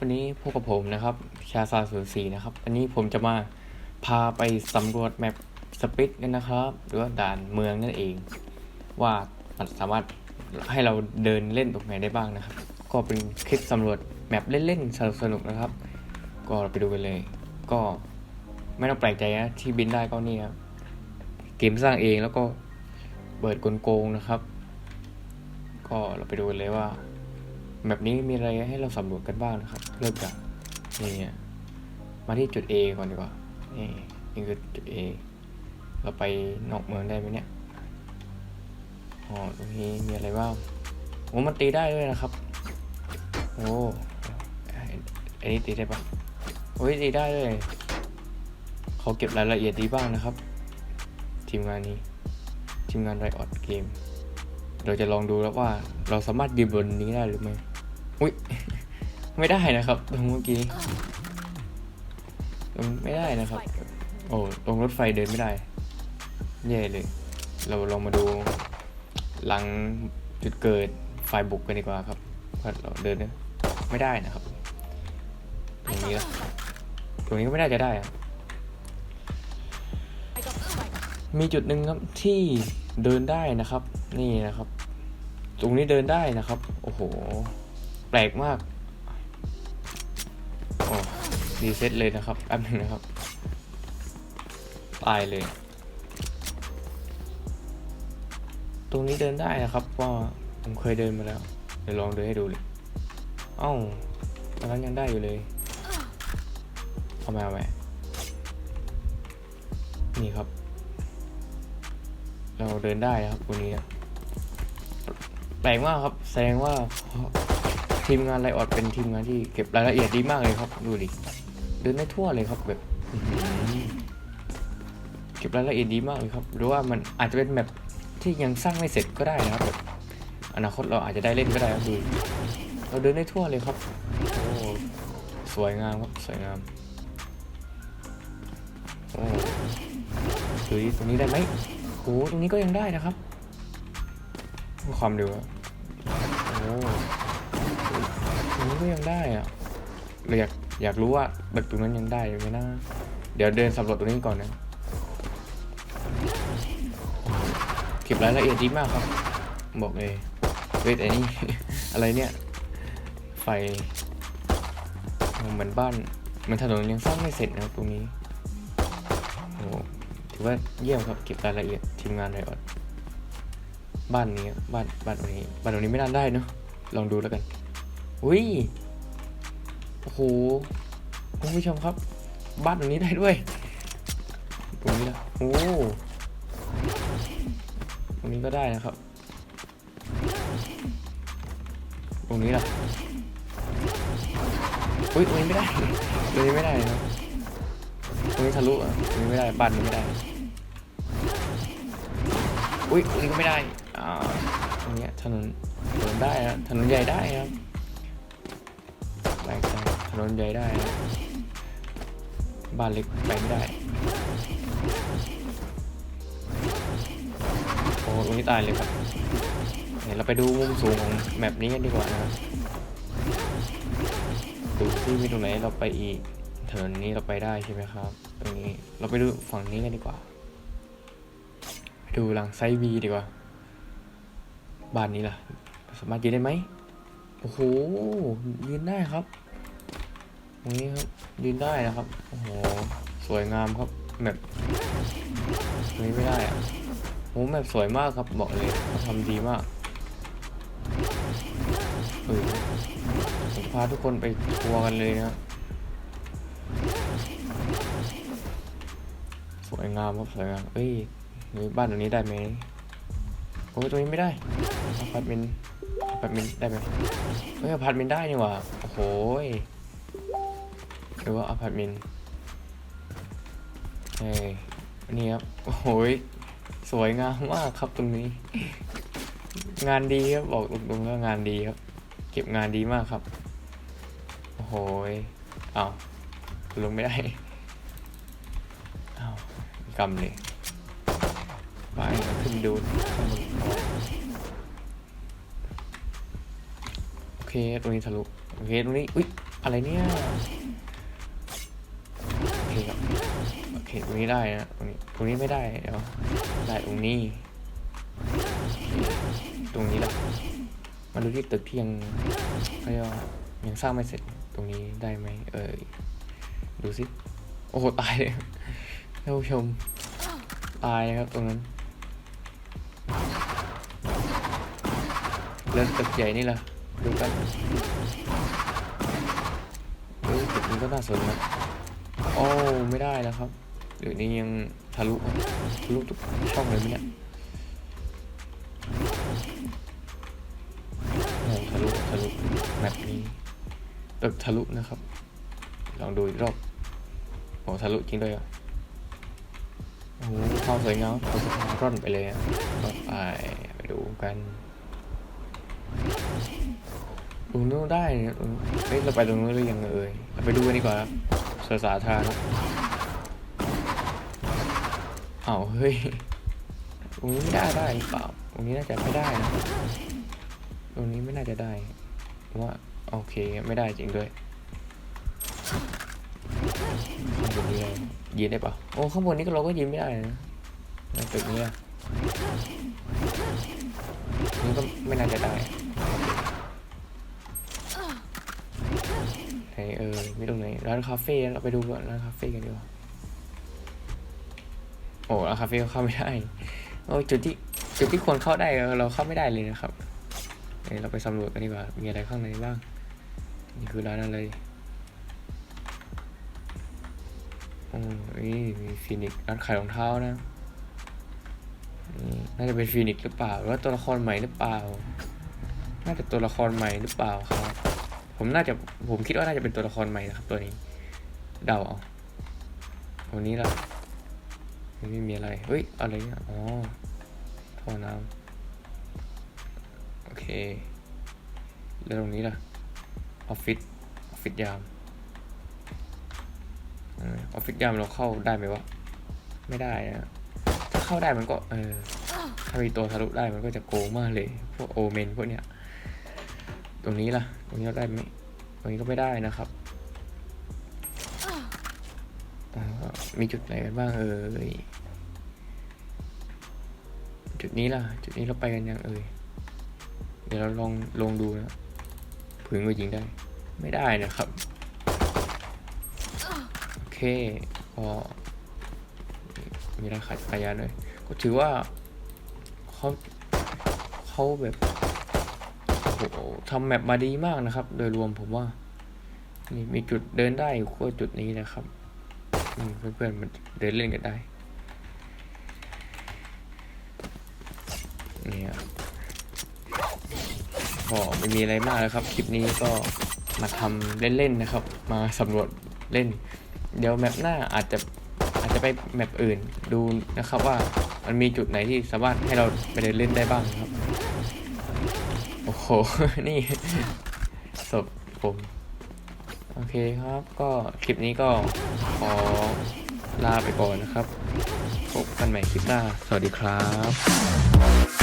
วันนี้พวกกับผมนะครับ ชาซาศูนย์สี่นะครับ วันนี้ผมจะมาพาไปสำรวจแมปสปิดกันนะครับ หรือว่าด่านเมืองนั่นเอง ว่ามันสามารถให้เราเดินเล่นตรงไหนได้บ้างนะครับ ก็เป็นคลิปสำรวจแมปเล่นๆสนุกๆนะครับ ก็เราไปดูกันเลย ก็ไม่ต้องแปลกใจนะที่บินได้ก็นี่ครับเกมสร้างเองแล้วก็เปิดกลโกงนะครับ ก็เราไปดูกันเลยว่า แบบนี้มีอะไรให้เราสำรวจกันบ้างนะครับ เริ่มจากนี่มาที่จุด A ก่อนดีกว่า นี่นี่คือจุด A เราไปนอกเมืองได้ไหมเนี่ย อ๋อ ตรงนี้มีอะไรบ้าง โอ้ มันตีได้ด้วยนะครับ โอ้อันนี้ตีได้ปะโอ้ยตีได้ด้วยเขาเก็บรายละเอียดดีบ้างนะครับ ทีมงานนี้ ทีมงานไรออดเกม เราจะลองดูแล้วว่าเราสามารถยืนบนนี้ได้หรือไม่ อุ้ยไม่ได้นะครับตรงเมื่อกี้ตรงไม่ได้นะครับ โอ้ตรงรถไฟเดินไม่ได้แย่เลย เราลองมาดูหลังจุดเกิดไฟบุกกันดีกว่าครับเราเดินนะไม่ได้นะครับตรงนี้ละตรงนี้ก็ไม่ได้จะได้อะมีจุดหนึ่งครับที่เดินได้นะครับ นี่นะครับ ตรงนี้เดินได้นะครับ โอ้โห แปลกมากโอ้รีเซ็ตเลยนะครับแป๊บหนึงนะครับ ตายเลย ตรงนี้เดินได้นะครับว่าผมเคยเดินมาแล้ว เดี๋ยวลองเดินให้ดูเลย เอ้าตอนนั้นยังได้อยู่เลยเอามาเอามานี่ครับ เราเดินได้นะครับตรงนี้นะแปลกมากครับ แสดงว่า ทีมงานไลออดเป็นทีมงานที่เก็บรายละเอียดดีมากเลยครับ ดูดิเดินได้ทั่วเลยครับแบบเก็บรายละเอียดดีมากเลยครับ หรือว่ามันอาจจะเป็นแบบที่ยังสร้างไม่เสร็จก็ได้นะครับแบบอนาคตเราอาจจะได้เล่นก็ได้ครับดูเราเดินได้ทั่วเลยครับโอ้สวยงามครับสวยงามโอ้ดูดิตรงนี้ได้ไหมโอ้ตรงนี้ก็ยังได้นะครับ ความเร็วโอ้ ตรงนี้ก็ยังได้อะเราอยากอยากรู้ว่าแบบตรงนั้นยังได้ไหมนะ เดี๋ยวเดินสำรวจตรงนี้ก่อนนะเก็บรายละเอียดดีมากครับ บอกเลยเว้ยแต่นี่ อะไรเนี่ย ไฟ เหมือนบ้านเหมือนถนนยังสร้างไม่เสร็จนะครับตรงนี้โอ้ถือว่าเยี่ยมครับเก็บรายละเอียดทีมงานไรออดบ้านนี้บ้านบ้านตรงนี้บ้านตรงนี้ไม่น่าได้เนาะลองดูแล้วกัน อุ้ย โอ้โหคุณผู้ชมครับ บ้านตรงนี้ได้ด้วย ตรงนี้ละโอ้ตรงนี้ก็ได้นะครับ ตรงนี้ล่ะอุ้ยตรงนี้ไม่ได้ตรงนี้ไม่ได้นะครับตรงนี้ทะลุอะตรงนี้ไม่ได้บ้านนี้ไม่ได้ อุ้ยตรงนี้ก็ไม่ได้อ่าตรงเนี้ยถนนถนนได้นะถนนใหญ่ได้ครับ นนใหญ่ได้ บ้านเล็กไปไม่ได้โอ้ตรงนี้ตายเลยครับเดี๋ยวเราไปดูมุมสูงของแมปนี้กันดีกว่านะดูที่มีตรงไหนเราไปอีกถนนนี้เราไปได้ใช่ไหมครับ ตรงนี้เราไปดูฝั่งนี้กันดีกว่า ดูหลังไซบีดีกว่า บ้านนี้ล่ะ สามารถยืนได้ไหมโอ้โหยืนได้ครับ ตรงนี้ครับยืนได้นะครับโอ้โหสวยงามครับแบบตรงนี้ไม่ได้อะโอ้แบบสวยมากครับบอกเลยเขาทำดีมากเออผมพาทุกคนไปทัวร์กันเลยนะสวยงามครับสวยงามเอ้ยนี่บ้านตรงนี้ได้ไหมโอ้ยตรงนี้ไม่ได้อพาร์ตเมนต์อพาร์ตเมนต์ได้ไหมเฮ้ยอพาร์ตเมนต์ได้นี่หว่าโอ้โหยห รือว่าอพาร์ตเมนต์เฮ้ยอันนี้ครับ โอ้โหยสวยงามมากครับตรงนี้ งานดีครับ บอกตรงๆว่างานดีครับ เก็บงานดีมากครับ โอ้โหยอ้าวลงไม่ได้อ้าวกำเลยไปขึ้นดูโอเค ตรงนี้ทะลุ โอเค ตรงนี้ อุ้ยอะไรเนี่ย โอเครับโอเคตรงนี้ได้นะตรงนี้ตรงนี้ไม่ได้เดี๋ยวได้ตรงนี้ ตรงนี้แหละมาดูที่ตึกที่ยังเขาเรียกว่ายังสร้างไม่เสร็จตรงนี้ได้ไหมเอ่ยดูสิโอ้โหตายเลยท่านผู้ชมตายนะครับตรงนั้นแล้วตึกใหญ่นี่ล่ะดูกันตึกนี้ก็น่าสนนะ อ้ไม่ได้แล้วครับเดี๋ยวนี้ยังทะลุทะลุทุกช่องเลยเนี่ยโอ้ทะลุทะลุแบบนี้ตึกทะลุนะครับ ลองดูอีกรอบโอ้ทะลุจริงด้วยอะโอ้โหความสวยงามเราจะพาร่อนไปเลยอะไปไปดูกันตรงนู้นได้เนี่ยเฮ้ยเราไปตรงนู้นหรือยังเอ่ยเราไปดูกันดีกว่าครับ สนสาธารณะอ้าวเฮ้ยตรงนี้ไม่ได้ได้หรือเปล่าตรงนี้น่าจะไม่ได้นะตรงนี้ไม่น่าจะได้ว่าโอเคไม่ได้จริงด้วยข้างบนนี้เรายืนได้ปะโอ้ข้างบนนี้ก็เราก็ยืนไม่ได้นะในตึกนี้นี่ก็ไม่น่าจะได้ไห นเออไม่ตรงไหนร้านคาเฟ่เราไปดูก่อนร้านคาเฟ่กันดีกว่าโอ้ร้านคาเฟ่เข้าไม่ได้โอ้จุดที่จุดที่ควรเข้าได้เราเข้าไม่ได้เลยนะครับเอ้ยเราไปสำรวจกันดีกว่ามีอะไรข้างในบ้างนี่คือร้านอะไรโอ้ยมีฟินิกซ์ร้านขายรองเท้านะน่าจะเป็นฟินิกซ์หรือเปล่าหรือว่าตัวละครใหม่หรือเปล่า น่าจะตัวละครใหม่หรือเปล่าครับ ผมน่าจะผมคิดว่าน่าจะเป็นตัวละครใหม่นะครับ ตัวนี้ เดาเอาตัวนี้ล่ะไม่มีอะไรเฮ้ยอะไรเนี่ยอ๋อท่อน้ำโอเค แล้วตรงนี้ล่ะออฟฟิศออฟฟิศยามออออฟฟิศยามเราเข้าได้ไหมวะไม่ได้นะถ้าเข้าได้มันก็เออถ้ามีตัวทะลุได้มันก็จะโกงมากเลย พวกโอเมนพวกเนี้ย ตรงนี้ล่ะ ตรงนี้เราได้ไหมตรงนี้ก็ไม่ได้นะครับมีจุดไหนกันบ้างเอ่ย จุดนี้ล่ะ จุดนี้เราไปกันยังเอ่ย เดี๋ยวเราลองลงดูนะผึงก็ยิงได้ ไม่ได้นะครับ โอเคก็มีราคาจักรยานด้วยก็ถือว่าเขาเขาแบบ โหทำแมปมาดีมากนะครับ โดยรวมผมว่านี่มีจุดเดินได้อยู่ขั้วจุดนี้นะครับอืมเพื่อนๆมันเดินเล่นกันได้เนี่ยก็ไม่มีอะไรมากแล้วครับ คลิปนี้ก็มาทำเล่นๆนะครับ มาสำรวจเล่น เดี๋ยวแมปหน้าอาจจะอาจจะไปแมปอื่นดูนะครับว่ามันมีจุดไหนที่สามารถให้เราไปเดินเล่นได้บ้างครับ โอ้โห นี่ศพผม โอเคครับก็คลิปนี้ก็ขอลาไปก่อนนะครับ พบกันใหม่คลิปหน้า สวัสดีครับ